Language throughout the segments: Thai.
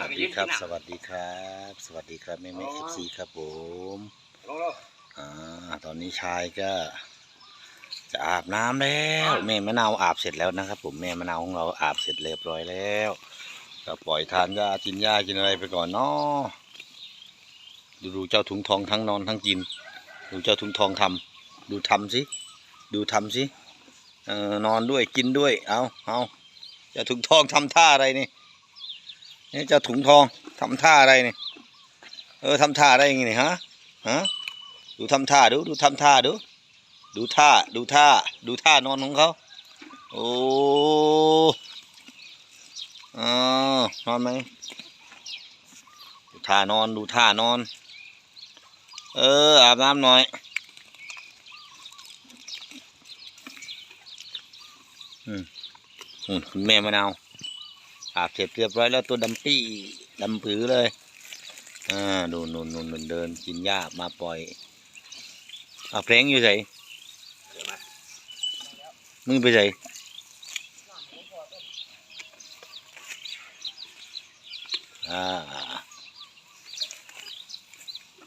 วัสดีครับ สวัสดีครับ สวัสดีครับแม่แม่เอฟซีครับผมลงแล้วอ่าตอนนี้ชายก็ จะอาบน้ำแล้วแม่มะนาวอาบเสร็จแล้วนะครับ ผมแม่มะนาวของเราอาบเสร็จเรียบร้อยแล้วก็ปล่อยทานหญ้ากินหญ้ากินอะไรไปก่อนเนาะดูดูเจ้าถุงทองทั้งนอนทั้งกิน ดูเจ้าถุงทองทำดูทำสิดูทำสิเออนอนด้วยกินด้วยเอาเอาเจ้าถุงทองทำท่าอะไรนี่ นี่เจ้าถุงทองทำท่าอะไรนี่เออทำท่าอะไรอย่างงี้นี่ฮะฮะดูทำท่าดูดูทำท่าดู ดูท่าดูท่า ดูท่านอนของเขาโอ้อานอนไหมดูท่านอนดูท่านอน เอออาบน้ำหน่อยอืมคุณแม่มะนาว อาบเสร็จเรียบร้อยแล้วตัวดำปี้ดำผือเลยอ่าดูนูนนูนนูนเดินกินหญ้ามาปล่อยเอาเพลงอยู่ไหนมึงไปไหนอ่า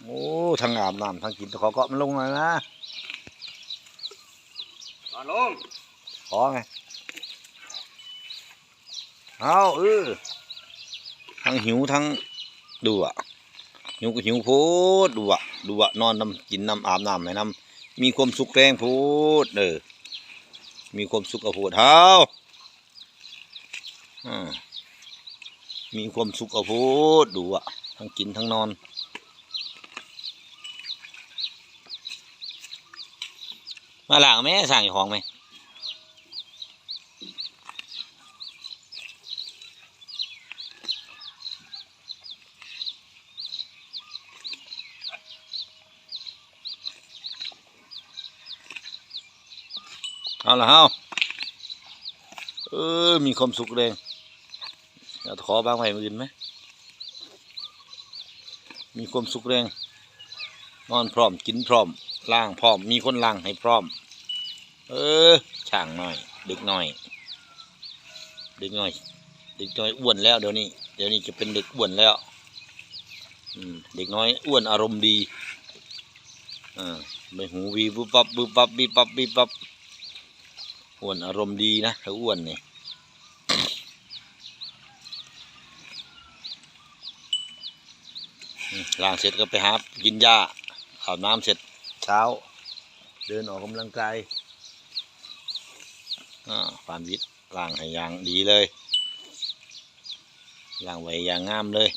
โอ้ทั้งอาบน้ำทั้งกินขอเกาะมันลงหน่อยนะนอนลงขอไง เอาเออทั้งหิวทั้งดูอะหิวก็หิวโพดดูอะดูอะนอนน้ำกินน้ำอาบน้ำให้น้ำมีความสุขแรงโพดเออมีความสุขเอาโพดเท้าอ่ามีความสุขเอาโพดดูอะทั้งกินทั้งนอนมาหลังแม่สั่งอยู่ของไหม เอาละเฮาเออ มีความสุขเลยอยากขอบางไว้มืออื่นไหม มีความสุขแรง นอนพร้อม กินพร้อม ล่างพร้อม มีคนล่างให้พร้อม เออ ช่างหน่อยเด็กหน่อยเด็กหน่อยเด็กน้อยอ้วนแล้วเดี๋ยวนี้ เดี๋ยวนี้จะเป็นเด็กอ้วนแล้ว เด็กน้อยอ้วนอารมณ์ดี อ่าไม่หูวีบุบปับบุบปับบีบปับบีบปับ อ้วนอารมณ์ดีนะถ้าอ้วนเนี่ยล้างเสร็จก็ไปหากินหญ้าอาบน้ำเสร็จเช้า เดินออกกำลังกายอ่าฟานวิทล้างให้อย่างดีเลยล้างไว้อย่างงามเลย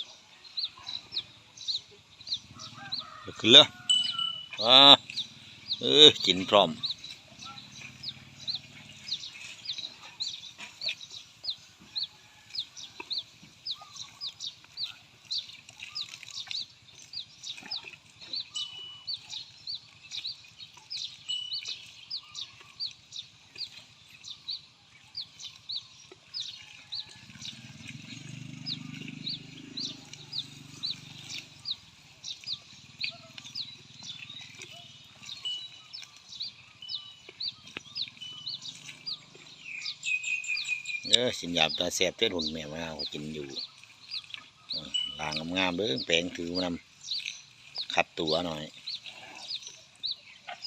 ขึ้นเลยอ่าเออกินพร้อม เออสินยาบตาแสบเต้นหุ่นแม่มาเอากินอยู่ล้างงามๆเด้อแปลงถือมานำขัดตัวหน่อย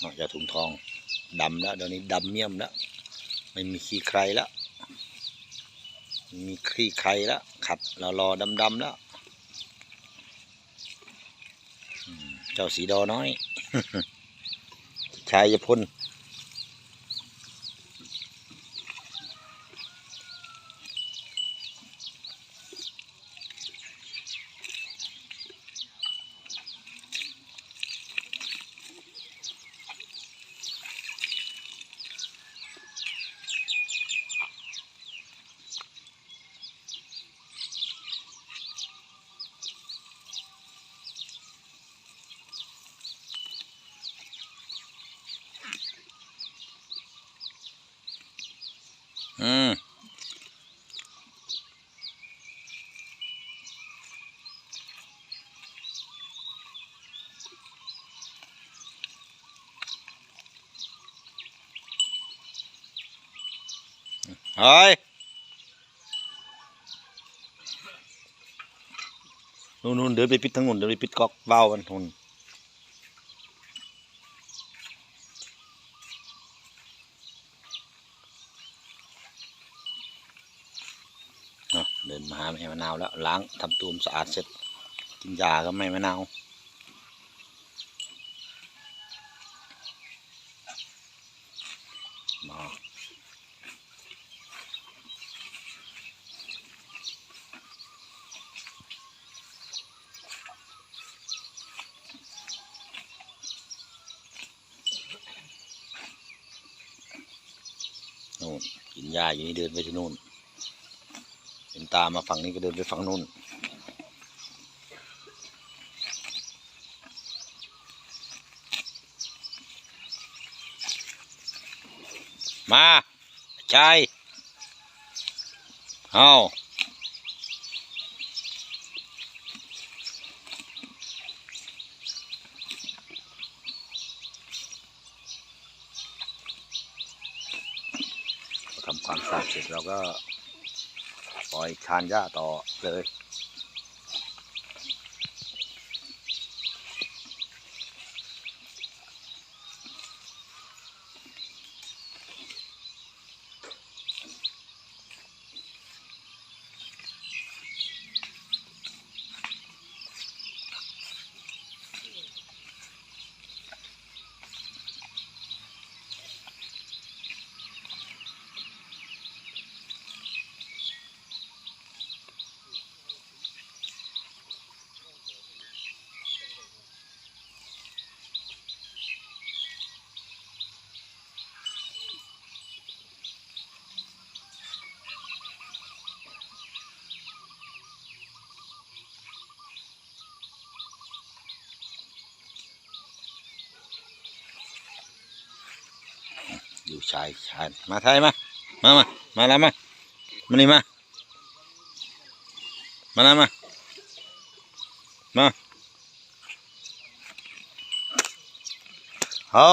นอกจากถุงทองดำแล้วเดี๋ยวนี้ดำเมี่ยมแล้วไม่มีขี้ใครแล้วมีขี้ใครแล้วขัดรอรอดำดำๆแล้วเจ้าสีดอน้อย ชายยพล อืม เฮ้ยนู่นนู่นเดินไปปิดทั้งนู่นเดินไปปิดก๊อกเบ้ามันทุนเดินมาหาแม่มะนาวแล้วล้างทำตูมสะอาดเสร็จกินยาก็แม่มะนาวมา นู่นกินยาอยู่นี่เดินไปที่นู่นเห็นตามาฝั่งนี้ก็เดินไปฝั่งนู่นมาชายเอาทำ ความสะอาดเสร็จเราก็ปล่อยชานหญ้าต่อเลย อยู่ ชายชายมาไทยมา มามามาแล้วมามานี่มา มาแล้วมา มาเอา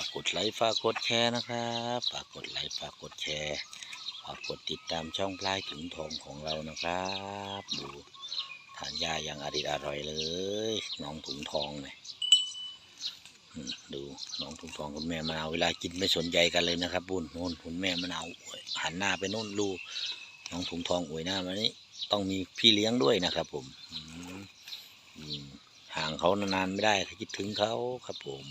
ากกดไลค์ฝากกดแชร์นะครับฝากกดไลค์ฝากกดแชร์ฝากกดติดตามช่องพลายถุงทองของเรานะครับ ดูทานยาอย่างอริดอร่อยเลยน้องถุงทองเนี่ยดูน้องถุงทองคุณแม่มะนาวเวลากินไม่สนใจกันเลยนะครับบุญโน่นคุณแม่มะนาวหันหน้าไปโน่นดูน้องถุงทองอวยหน้ามานี้ต้องมีพี่เลี้ยงด้วยนะครับผมอืมอืมห่างเขานานๆไม่ได้คิดถึงเขาครับผม